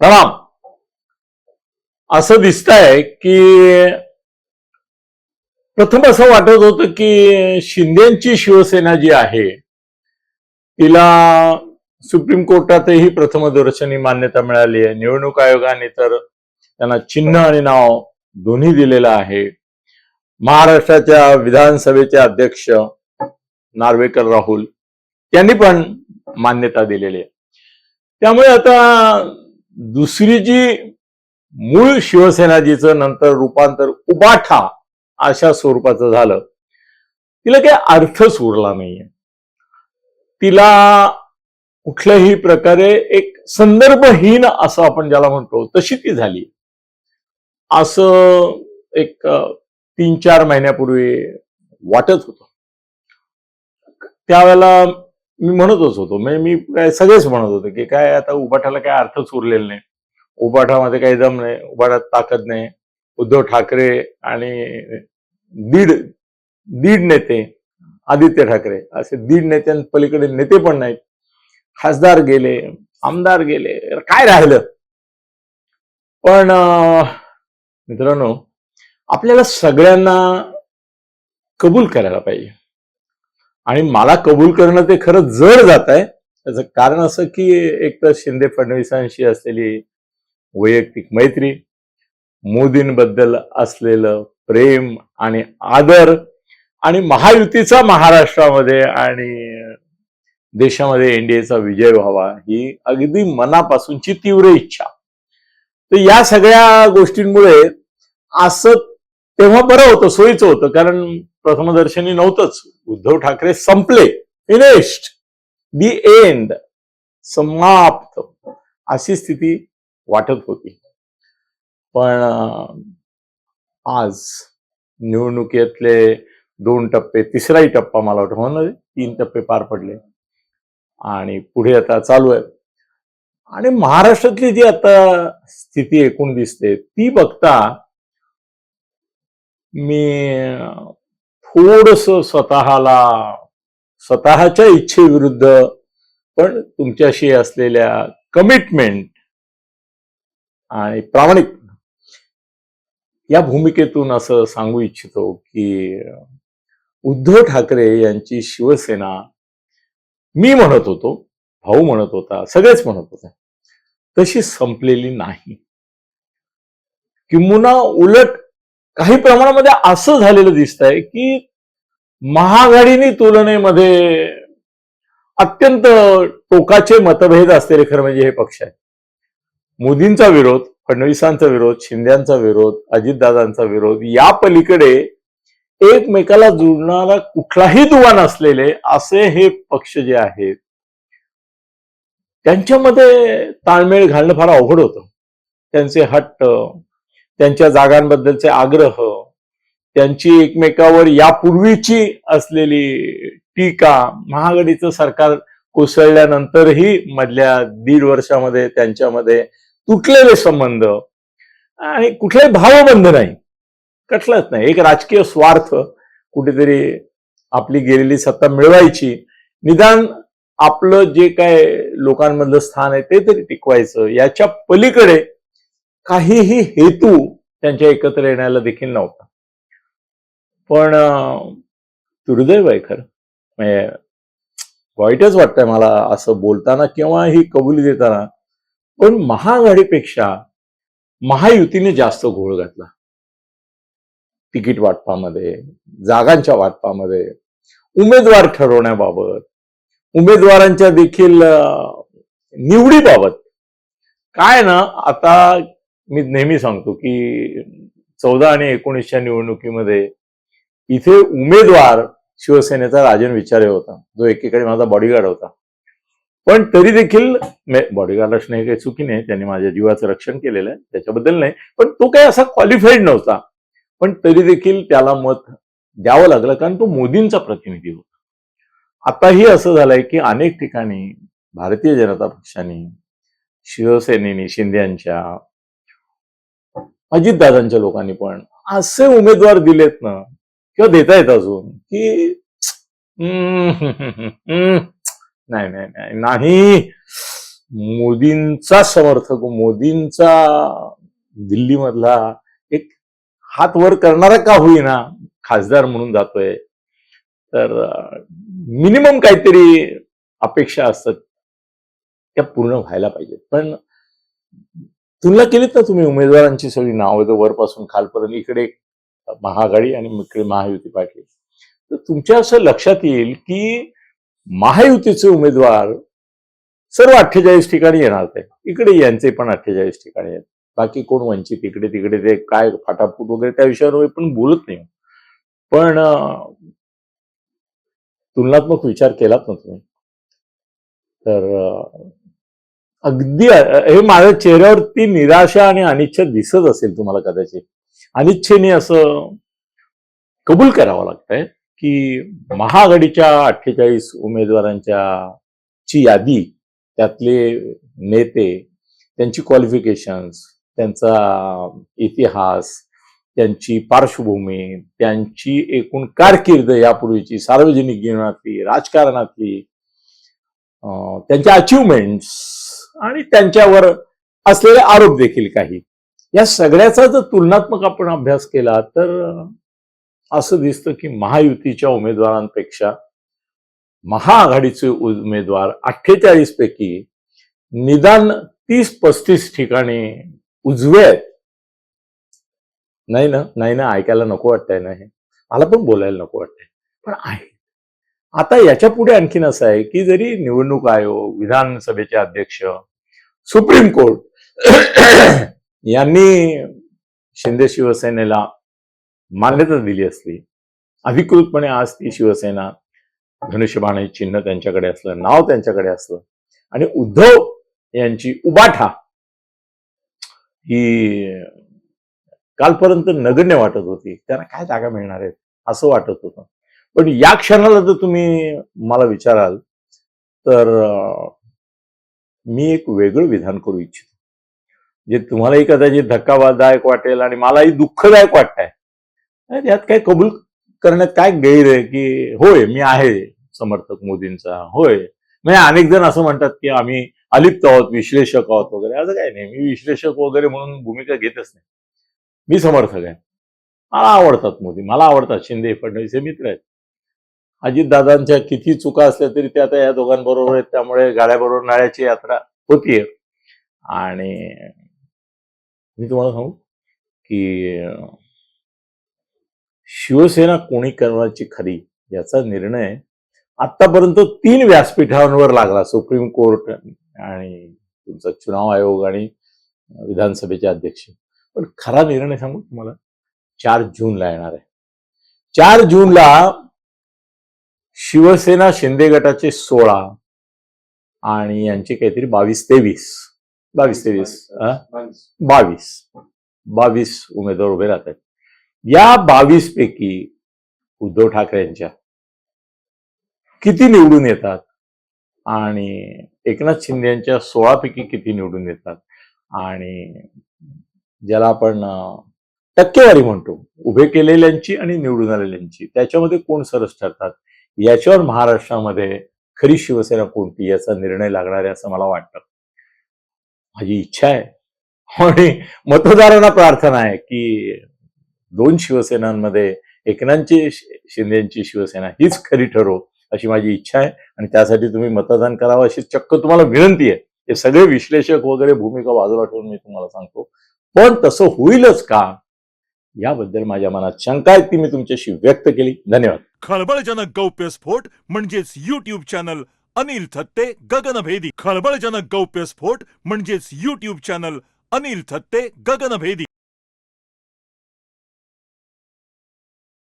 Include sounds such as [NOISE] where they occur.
प्रणाम. असं दिसतंय की प्रथम असं वाटत होतं की शिंदेची शिवसेना जी आहे तिला सुप्रीम कोर्टातही प्रथमदर्शनी मान्यता मिळाली आहे. निवडणूक आयोगाने तर त्यांना चिन्ह आणि नाव दोन्ही दिलेलं आहे. महाराष्ट्राच्या विधानसभेचे अध्यक्ष नार्वेकर राहुल त्यांनी पण मान्यता दिलेली आहे. त्यामुळे आता दुसरी जी मूळ शिवसेना जीचं नंतर रूपांतर उबाठा अशा स्वरूपाचं झालं तिला काही अर्थच उरला नाहीये. तिला कुठल्याही प्रकारे एक संदर्भहीन असं आपण ज्याला म्हणतो तशी ती झाली. असं एक तीन चार महिन्यापूर्वी वाटत होत. त्यावेळेला मी म्हणतच होतो म्हणजे मी काय सगळेच म्हणत होते की काय आता उबाठाला काय अर्थच उरलेला नाही. उबाठामध्ये काही दम नाही उबाठात ताकद नाही. उद्धव ठाकरे आणि दीड दीड नेते आदित्य ठाकरे असे दीड नेत्यांपलीकडे नेते पण नाहीत. खासदार गेले आमदार गेले काय राहिलं? पण मित्रांनो आपल्याला सगळ्यांना कबूल करायला पाहिजे. आणि मला कबूल करणं ते खरं जड जात आहे. त्याचं कारण असं की एक तर शिंदे फडणवीसांशी असलेली वैयक्तिक मैत्री मोदींबद्दल असलेलं प्रेम आणि आदर आणि महायुतीचा महाराष्ट्रामध्ये आणि देशामध्ये एनडीएचा विजय व्हावा ही अगदी मनापासूनची तीव्र इच्छा. तर या सगळ्या गोष्टींमुळे असं तेव्हा बरं होतं सोयीचं होतं. कारण प्रथमदर्शनी नव्हतंच. उद्धव ठाकरे संपले. फिनिश्ड दी एंड समाप्त. अशी स्थिती वाटत होती. पण आज निवडणुकीतले दोन टप्पे तिसराही टप्पा मला वाटतं म्हणून तीन टप्पे पार पडले. आणि पुढे आता चालू आहे आणि महाराष्ट्रातली जी आता स्थिती एकूण दिसते ती बघता मी थोडस स्वतःला स्वतःच्या इच्छेविरुद्ध पण तुमच्याशी असलेल्या कमिटमेंट आणि प्रामाणिक या भूमिकेतून असं सांगू इच्छितो की उद्धव ठाकरे यांची शिवसेना मी म्हणत होतो भाऊ म्हणत होता सगळेच म्हणत होते तशी संपलेली नाही. किंबहुना उलट काही प्रमाणामध्ये असं झालेलं दिसत आहे की महाआघाडीनी तुलनेमध्ये अत्यंत टोकाचे मतभेद असलेले खरं म्हणजे हे पक्ष आहे. मोदींचा विरोध फडणवीसांचा विरोध शिंद्यांचा विरोध अजितदादांचा विरोध या पलीकडे एकमेकाला जुळणारा कुठलाही दुवा नसलेले असे हे पक्ष जे आहेत त्यांच्यामध्ये ताळमेळ घालणं फार अवघड होतं. त्यांचे हट्ट त्यांच्या जागांबद्दलचे आग्रह त्यांची एकमेकावर यापूर्वीची असलेली टीका महागडीचं सरकार कोसळल्यानंतरही मधल्या दीड वर्षामध्ये त्यांच्यामध्ये तुटलेले संबंध आणि कुठलाही भावबंध नाही. कठलाच नाही. एक राजकीय स्वार्थ कुठेतरी आपली गेलेली सत्ता मिळवायची. निदान आपलं जे काय लोकांमधलं स्थान आहे ते तरी टिकवायचं. याच्या पलीकडे काहीही हेतू त्यांच्या एकत्र येण्याला देखील नव्हता. पण दुर्दैव आहे खरं. म्हणजे वाईटच वाटतंय मला असं बोलताना किंवा ही कबुली देताना पण महाआघाडीपेक्षा महायुतीने जास्त घोळ घातला. तिकीट वाटपामध्ये जागांच्या वाटपामध्ये उमेदवार ठरवण्याबाबत उमेदवारांच्या देखील निवडीबाबत. काय ना आता मी नेहमी सांगतो की चौदा आणि एकोणीसच्या निवडणुकीमध्ये इथे उमेदवार शिवसेनेचा राजन विचारे होता. जो एकीकडे माझा बॉडीगार्ड होता. पण तरी देखील बॉडीगार्ड असणे काही चुकी नाही. त्यांनी माझ्या जीवाचं रक्षण केलेलं आहे. त्याच्याबद्दल नाही. पण तो काही असा क्वालिफाईड नव्हता. पण तरी देखील त्याला मत द्यावं लागलं. कारण तो मोदींचा प्रतिनिधी होता. आताही असं झालंय की अनेक ठिकाणी भारतीय जनता पक्षाने शिवसेनेने यांच्या अजितदादांच्या लोकांनी पण असे उमेदवार दिलेत ना किंवा देता येत अजून की नाही नाही नाही नाही. मोदींचा समर्थक मोदींचा दिल्लीमधला एक हात वर करणारा का होईना खासदार म्हणून जातोय. तर मिनिमम काहीतरी अपेक्षा असतात त्या पूर्ण व्हायला पाहिजेत. पण तुलना केलीत ना तुम्ही उमेदवारांची सगळी नावं तर वरपासून खालपर्यंत इकडे महाआघाडी आणि इकडे महायुती पाटील. तर तुमच्या असं लक्षात येईल की महायुतीचे उमेदवार सर्व अठ्ठेचाळीस ठिकाणी येणार ते इकडे यांचे पण अठ्ठेचाळीस ठिकाणी आहेत. बाकी कोण वंचित इकडे तिकडे ते काय फाटाफूट वगैरे त्या विषयावर पण बोलत नाही. पण तुलनात्मक विचार केलात ना तुम्ही? तर अगदी हे माझ्या चेहऱ्यावरती निराशा आणि अनिच्छा दिसत असेल तुम्हाला कदाचित. अनिच्छेने असं कबूल करावं लागतंय की महाआघाडीच्या अठ्ठेचाळीस उमेदवारांच्या ची यादी त्यातले नेते त्यांची क्वालिफिकेशन्स त्यांचा इतिहास त्यांची पार्श्वभूमी त्यांची एकूण कारकीर्द यापूर्वीची सार्वजनिक जीवनातली राजकारणातली त्यांच्या अचिव्हमेंट्स आणि त्यांच्यावर असलेले आरोप देखील काही. या सगळ्याचा जर तुलनात्मक आपण अभ्यास केला तर असं दिसतं की महायुतीच्या उमेदवारांपेक्षा महाआघाडीचे उमेदवार अठ्ठेचाळीस पैकी निदान तीस पस्तीस ठिकाणी उजवे आहेत. नाही ना? नाही ना? ऐकायला नको वाटतंय ना हे? मला पण बोलायला नको वाटतंय. पण आहे. आता याच्यापुढे आणखीन असं आहे की जरी निवडणूक आयोग विधानसभेचे अध्यक्ष सुप्रीम कोर्ट [COUGHS] यांनी शिंदे शिवसेनेला मान्यता दिली असली अधिकृतपणे आज ती शिवसेना धनुष्यबाण चिन्ह त्यांच्याकडे असलं नाव त्यांच्याकडे असलं आणि उद्धव यांची उबाठा ही कालपर्यंत नगण्य वाटत होती. त्यांना काय जागा मिळणार आहेत असं वाटत होतं. पण या क्षणाला जर तुम्ही मला विचाराल तर मी एक वेगळं विधान करू इच्छितो. जे तुम्हालाही कदाचित धक्कादायक वाटेल आणि मलाही दुःखदायक वाटतंय. यात काय कबूल करण्यात काय गैर आहे की होय मी आहे समर्थक मोदींचा होय. म्हणजे अनेक जण असं म्हणतात की आम्ही अलिप्त आहोत विश्लेषक आहोत वगैरे. असं काही नाही. मी विश्लेषक वगैरे म्हणून भूमिका घेतच नाही. मी समर्थक आहे. मला आवडतात मोदी. मला आवडतात शिंदे फडणवीस हे मित्र आहेत. अजितदादांच्या किती चुका असल्या तरी ते आता या दोघांबरोबर आहेत. त्यामुळे गाड्याबरोबर नाळ्याची यात्रा होतीये. आणि मी तुम्हाला सांगू की शिवसेना कोणी करण्याची खरी याचा निर्णय आतापर्यंत तीन व्यासपीठांवर लागला. सुप्रीम कोर्ट आणि तुमचा चुनाव आयोग आणि विधानसभेचे अध्यक्ष. पण खरा निर्णय सांगू तुम्हाला चार जूनला येणार आहे. चार जूनला शिवसेना शिंदे गटाचे सोळा आणि यांचे काहीतरी बावीस तेवीस. बावीस तेवीस? बावीस. बावीस. उमेदवार उभे राहतात. या बावीस पैकी उद्धव ठाकरे यांच्या किती निवडून येतात? आणि एकनाथ शिंदे यांच्या सोळा पैकी किती निवडून येतात? आणि ज्याला आपण टक्केवारी म्हणतो उभे केलेल्यांची आणि निवडून आलेल्यांची त्याच्यामध्ये कोण सरस ठरतात? याच्यावर महाराष्ट्रामध्ये खरी शिवसेना कोणती याचा निर्णय लागणार आहे असं मला वाटतं. माझी इच्छा आहे. आणि मतदारांना प्रार्थना आहे की दोन शिवसेनांमध्ये एकनाथची शिंदेची शिवसेना हीच खरी ठरो अशी माझी इच्छा आहे. आणि त्यासाठी तुम्ही मतदान करावं अशी चक्क तुम्हाला विनंती आहे. हे सगळे विश्लेषक वगैरे भूमिका बाजूला ठेवून मी तुम्हाला सांगतो. पण तसं होईलच का? याबद्दल माझ्या मनात शंका आहे ती मी तुमच्याशी व्यक्त केली. धन्यवाद. खळबळजनक गौप्यस्फोट म्हणजेच युट्यूब चॅनल अनिल थत्ते गगनभेदी खळबळजनक गौप्यस्फोट म्हणजेच युट्यूब चॅनल अनिल थत्ते गगनभेदी